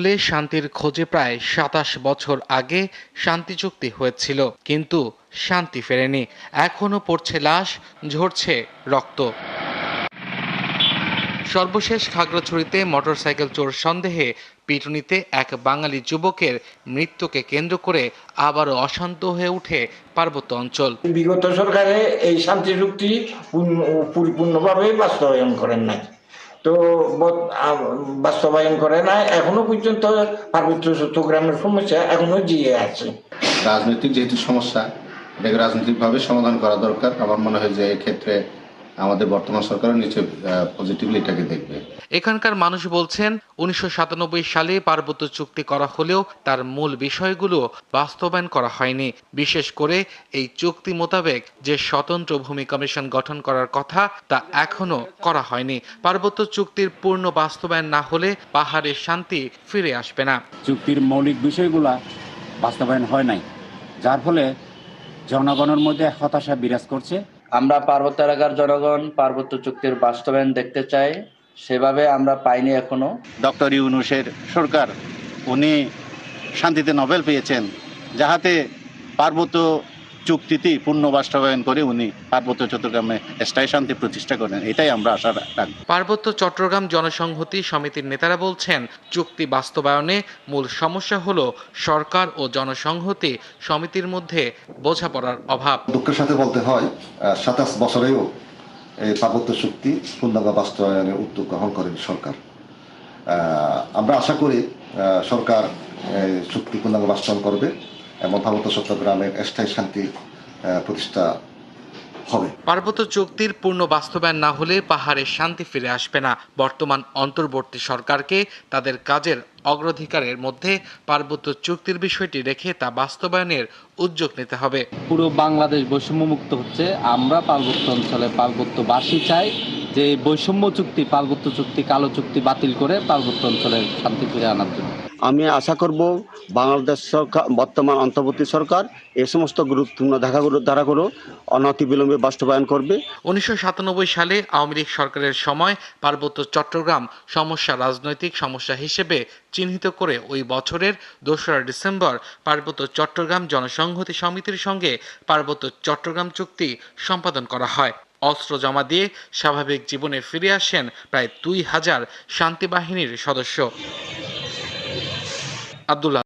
ফলে শান্তির খোঁজে প্রায় সাতাশ বছর আগে শান্তি চুক্তি হয়েছিল, কিন্তু শান্তি ফেরেনি। এখনও পড়ছে লাশ, ঝরছে রক্ত। সর্বশেষ খাগড়াছড়িতে মোটরসাইকেল চোর সন্দেহে পিটুনিতে এক বাঙালি যুবকের মৃত্যুকে কেন্দ্র করে আবারও অশান্ত হয়ে ওঠে পার্বত্য অঞ্চল। বিগত সরকারে এই শান্তি চুক্তি পরিপূর্ণভাবে বাস্তবায়ন করেন নাই। তো বাস্তবায়ন করে না এখনও পর্যন্ত পার্বত্য চট্টগ্রামের সমস্যা এখনও জিয়ে আছে। রাজনৈতিক যেহেতু সমস্যা, এটাকে রাজনৈতিকভাবে সমাধান করা দরকার। আমার মনে হয় যে এক্ষেত্রে আমাদের বর্তমান সরকারও নিচে পজিটিভলি এটাকে দেখবে। এখানকার মানুষ বলছেন উনিশশো সাতানব্বই সালে পার্বত্য চুক্তি করা হলেও তার মূল বিষয়গুলো বাস্তবায়ন করা হয়নি। বিশেষ করে এই চুক্তি মোতাবেক যে স্বতন্ত্র ভূমি কমিশন গঠন করার কথা তা এখনও করা হয়নি। পার্বত্য চুক্তির পূর্ণ বাস্তবায়ন না হলে পাহাড়ের শান্তি ফিরে আসবে না। চুক্তির মৌলিক বিষয়গুলা বাস্তবায়ন হয় নাই। যার ফলে জনগণের মধ্যে হতাশা বিরাজ করছে। আমরা পার্বত্য এলাকার জনগণ পার্বত্য চুক্তির বাস্তবায়ন দেখতে চাই। সেভাবে আমরা পাইনি এখনও। ডক্টর ইউনুসের সরকার উনি শান্তিতে নোবেল পেয়েছেন যাহাতে পার্বত্য চুক্তিটি পূর্ণ বাস্তবায়ন করে উনি পার্বত্য চট্টগ্রামে স্থায়ী শান্তি প্রতিষ্ঠা করেন এটাই আমরা আশা রাখব। পার্বত্য চট্টগ্রাম জনসংহতি সমিতির নেতারা বলছেন চুক্তি বাস্তবায়নে মূল সমস্যা হলো সরকার ও জনসংহতি সমিতির মধ্যে বোঝাপড়ার অভাব। দুঃখের সাথে বলতে হয় সাতাশ বছরেও এই পার্বত্য শক্তি পূর্ণাঙ্গ বাস্তবায়নের উদ্যোগ গ্রহণ করেন সরকার। আমরা আশা করি সরকার চুক্তি পূর্ণাঙ্গ বাস্তবায়ন করবে এবং পার্বত্য চট্টগ্রামের স্থায়ী শান্তি প্রতিষ্ঠা হবে। পার্বত্য চুক্তির পূর্ণ বাস্তবায়ন না হলে পাহাড়ে শান্তি ফিরে আসবে না। বর্তমান অন্তর্বর্তী সরকারকে তাদের কাজের অগ্রাধিকারের মধ্যে পার্বত্য চুক্তির বিষয়টি রেখে তা বাস্তবায়নের উদ্যোগ নিতে হবে। পুরো বাংলাদেশ বৈষম্যমুক্ত হচ্ছে। আমরা পার্বত্য অঞ্চলে পার্বত্যবাসী চাই যে বৈষম্য চুক্তি পার্বত্য চুক্তি কালো চুক্তি বাতিল করে পার্বত্য অঞ্চলের শান্তি ফিরে আনার জন্য। আমি আশা করব বাংলাদেশ সরকার, বর্তমান অন্তর্বর্তী সরকার এ সমস্ত গুরুত্বপূর্ণ ধারাগুলো ধারাগুলো অনতিবিলম্বে বাস্তবায়ন করবে। উনিশশো সালে আওয়ামী লীগ সরকারের সময় পার্বত্য চট্টগ্রাম সমস্যা রাজনৈতিক সমস্যা হিসেবে চিহ্নিত করে ওই বছরের দোসরা ডিসেম্বর পার্বত্য চট্টগ্রাম জনসংহতি সমিতির সঙ্গে পার্বত্য চট্টগ্রাম চুক্তি সম্পাদন করা হয়। অস্ত্র জমা দিয়ে স্বাভাবিক জীবনে ফিরে আসেন প্রায় দুই হাজার শান্তি বাহিনীর সদস্য। আব্দুল্লাহ